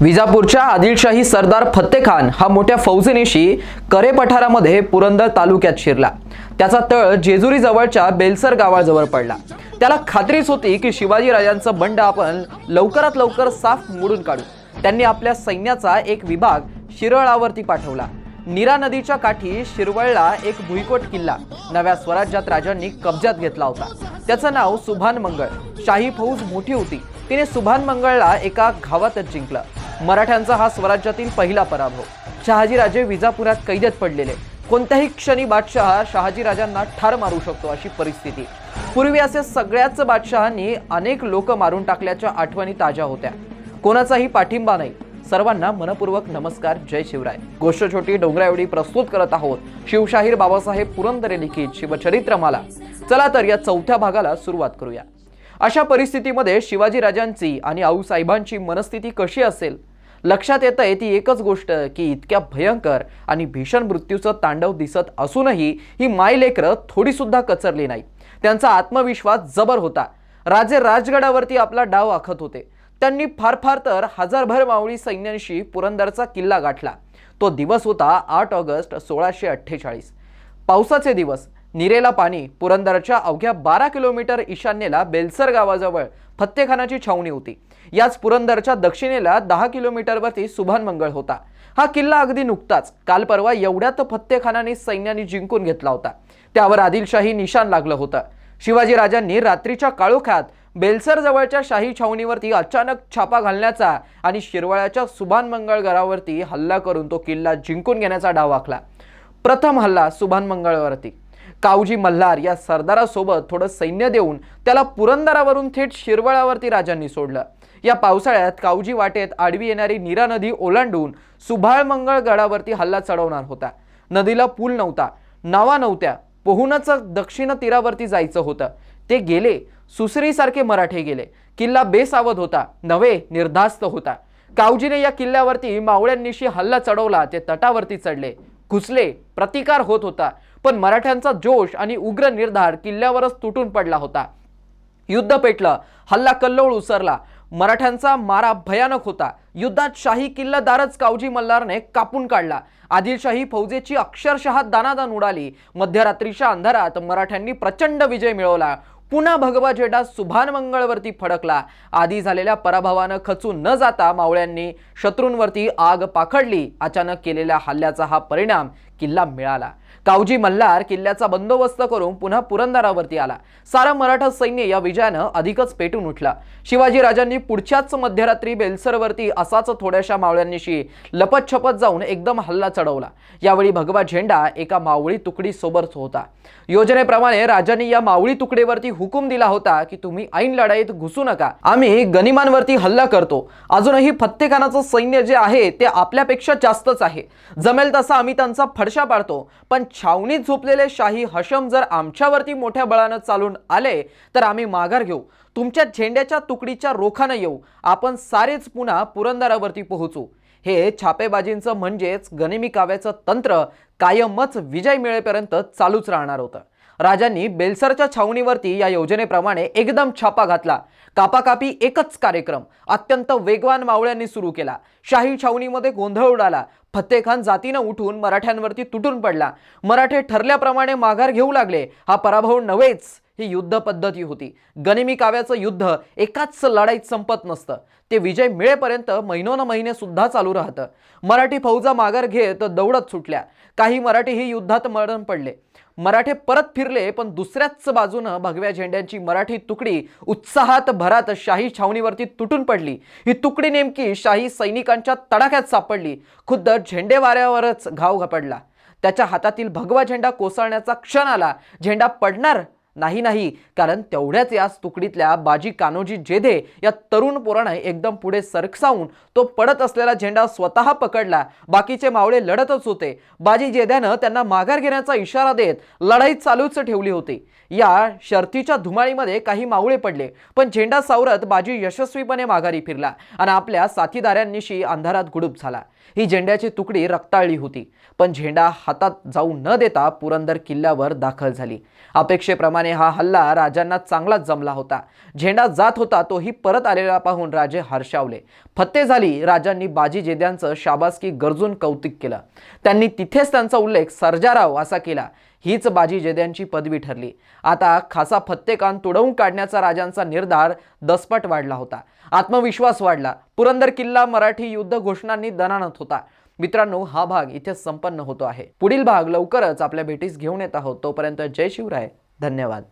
विजापूरच्या आदिलशाही सरदार फत्तेखान हा मोठ्या फौजनेशी करे पठारामध्ये पुरंदर तालुक्यात शिरला. त्याचा तळ जेजुरी जवळच्या बेलसर गावाजवळ पडला. त्याला खात्रीच होती की शिवाजीराजांचं बंड आपण लवकरात लवकर साफ मोडून काढू. त्यांनी आपल्या सैन्याचा एक विभाग शिरळावरती पाठवला. नीरा नदीच्या काठी शिरवळला एक भुईकोट किल्ला. नव्या स्वराज्यात राजांनी कब्जात घेतला होता. त्याचं नाव सुभान मंगळ. शाही फौज मोठी होती. तिने सुभान मंगळला एका घावातच जिंकलं. मराठ्यांचा हा स्वराज्यातील पहिला पराभव. शहाजीराजे विजापुरात कैदेत पडलेले. कोणत्याही क्षणी बादशहा शहाजीराजांना ठार मारू शकतो अशी परिस्थिती. पूर्वी असे सगळ्याच बादशहांनी अनेक लोक मारून टाकल्याच्या आठवणी ताज्या होत्या. कोणाचाही पाठिंबा नाही. सर्वांना मनपूर्वक नमस्कार जय शिवराय. गोष्ट छोटी डोंगरा एवढी प्रस्तुत करत आहोत. शिवशाहीर बाबासाहेब पुरंदरे लिखित शिवचरित्रमाला. चला तर या चौथ्या भागाला सुरुवात करूया. अशा परिस्थितीमध्ये शिवाजीराजांची आणि आऊसाहेबांची मनस्थिती कशी असेल? लक्षात येतं आहे ती एकच गोष्ट की इतक्या भयंकर आणि भीषण मृत्यूचं तांडव दिसत असूनही ही मायलेकरं थोडी सुद्धा कचरली नाही. त्यांचा आत्मविश्वास जबर होता. राजे राजगडावरती आपला डाव आखत होते. त्यांनी फार फार तर हजारभर मावळी सैन्यांशी पुरंदरचा किल्ला गाठला. तो दिवस होता आठ ऑगस्ट सोळाशे अठ्ठेचाळीस. पावसाचे दिवस. निरेला पाणी पुरंदरच्या अवघ्या बारा किलोमीटर ईशान्येला बेलसर गावाजवळ फत्तेखानाची छावणी होती. याच पुरंदरच्या दक्षिणेला दहा किलोमीटरवरती सुभान मंगळ होता. हा किल्ला अगदी नुकताच काल परवा एवढ्यात फत्तेखानाने सैन्याने जिंकून घेतला होता. त्यावर आदिलशाही निशाण लागलं होतं. शिवाजीराजांनी रात्रीच्या काळोख्यात बेलसर जवळच्या शाही छावणीवरती अचानक छापा घालण्याचा आणि शिरवळ्याच्या सुभान मंगळ गडावरती हल्ला करून तो किल्ला जिंकून घेण्याचा डाव आखला. प्रथम हल्ला सुभान मंगळवरती. कावजी मल्हार या सरदारासोबत थोडं सैन्य देऊन त्याला पुरंदरावरून थेट शिरवळावरती राजांनी सोडलं. या पावसाळ्यात कावजी वाटेत आडवी येणारी नीरा नदी ओलांडून सुभाळमंगळगडावरती गडावरती हल्ला चढवणार होता. नदीला पूल नव्हता नावा नव्हत्या पोहूनच दक्षिण तीरावरती जायचं होतं. ते गेले सुसरीसारखे मराठे गेले. किल्ला बेसावध होता नव्हे निर्धास्त होता. कावजीने या किल्ल्यावरती मावळ्यांनीशी हल्ला चढवला ते तटावरती चढले. घुसले प्रतिकार होत होता. पण मराठ्यांचा जोश आणि उग्र निर्धार किल्ल्यावरच तुटून पडला होता. युद्ध पेटलं हल्ला कल्लोळ उसरला. मराठ्यांचा मारा भयानक होता. युद्धात शाही किल्लादारच कावजी मल्हारने कापून काढला. आदिलशाही फौजेची अक्षरशः दानादान उडाली. मध्यरात्रीच्या अंधारात मराठ्यांनी प्रचंड विजय मिळवला. पुन्हा भगवा झेंडा सुभान मंगळवरती फडकला. आधी झालेल्या पराभवानं खचून न जाता मावळ्यांनी शत्रूंवरती आग पाखडली. अचानक केलेल्या हल्ल्याचा हा परिणाम किल्ला मिळाला. कावजी मल्हार किल्ल्याचा बंदोबस्त करून पुन्हा पुरंदरावरती आला. सारं मराठा सैन्य या विजयानं अधिकच पेटून उठला. शिवाजी राजांनी पुढच्याच मध्यरात्री बेलसरवरती असाच थोड्याशा मावळ्यांनीशी लपतछपत जाऊन एकदम हल्ला चढवला. यावेळी भगवा झेंडा एका मावळी तुकडी सोबत होता. योजनेप्रमाणे राजांनी या मावळी तुकडीवरती हुकूम दिला होता की तुम्ही ऐन लढाईत घुसू नका. आम्ही गनिमांवरती हल्ला करतो. अजूनही फत्तेखानाचं सैन्य जे आहे ते आपल्यापेक्षा जास्तच आहे. जमेल तसा आम्ही त्यांचा फडशा पाडतो. पण छावणीत झोपलेले शाही हशम जर आमच्यावरती मोठ्या बळानं चालून आले तर आम्ही माघार घेऊ. तुमच्या झेंड्याच्या तुकडीच्या रोखानं येऊ. आपण सारेच पुन्हा पुरंदरावरती पोहोचू. हे छापेबाजींचं म्हणजेच गनिमी काव्याचं तंत्र कायमच विजय मिळेपर्यंत चालूच राहणार होतं. राजांनी बेलसरच्या छावणीवरती या योजनेप्रमाणे एकदम छापा घातला. कापाकापी एकच कार्यक्रम. अत्यंत वेगवान मावळ्यांनी सुरू केला. शाही छावणीमध्ये गोंधळ उडाला. फत्तेखान जातीनं उठून मराठ्यांवरती तुटून पडला. मराठे ठरल्याप्रमाणे माघार घेऊ लागले. हा पराभव नव्हेच ही युद्ध पद्धती होती. गनिमी काव्याचं युद्ध एकाच लढाईत संपत नसतं. ते विजय मिळेपर्यंत महिनोन महिने सुद्धा चालू राहतं. मराठी फौजा माघार घेत दौडत सुटल्या. काही मराठी ही युद्धात मरण पडले. मराठे परत फिरले पण दुसऱ्याच बाजूनं भगव्या झेंड्यांची मराठी तुकडी उत्साहात भरात शाही छावणीवरती तुटून पडली. ही तुकडी नेमकी शाही सैनिकांच्या तडाख्यात सापडली. खुद्द झेंडे वाऱ्यावरच घाव घपडला. त्याच्या हातातील भगवा झेंडा कोसळण्याचा क्षण आला. झेंडा पडणार नाही नाही. कारण तेवढ्याच याच तुकडीतल्या बाजी कान्होजी जेधे या तरुण पोराने एकदम पुढे सरकसावून तो पडत असलेला झेंडा स्वतः पकडला. बाकीचे मावळे लढतच होते. बाजी जेध्यानं त्यांना माघार घेण्याचा इशारा देत लढाई चालूच ठेवली होती. या शर्तीच्या धुमाळीमध्ये काही मावळे पडले पण झेंडा सावरत बाजी यशस्वीपणे माघारी फिरला आणि आपल्या साथीदारांनीशी अंधारात गुडूप झाला. ही झेंड्याची तुकडी रक्ताळली होती. पण झेंडा हातात जाऊ न देता पुरंदर किल्ल्यावर दाखल झाली. अपेक्षेप्रमाणे हा हल्ला राजांना चांगलाच जमला होता. झेंडा जात होता तोही परत आलेला पाहून राजे हर्षावले. फत्ते झाली राजांनी बाजी जेद्यांचं शाबासकी गरजून कौतुक केलं. त्यांनी तिथेच त्यांचा उल्लेख सर्जाराव असा केला. हीच बाजी जेद्यांची पदवी ठरली. आता खासा फत्तेकान तुडवून काढण्याचा राजांचा निर्धार दसपट वाढला होता. आत्मविश्वास वाढला. पुरंदर किल्ला मराठी युद्ध घोषणांनी दणाणत होता. मित्रांनो हा भाग इथे संपन्न होतो आहे. पुढील भाग लवकरच आपल्या भेटीस घेऊन येत आहोत. तोपर्यंत जय शिवराय. धन्यवाद.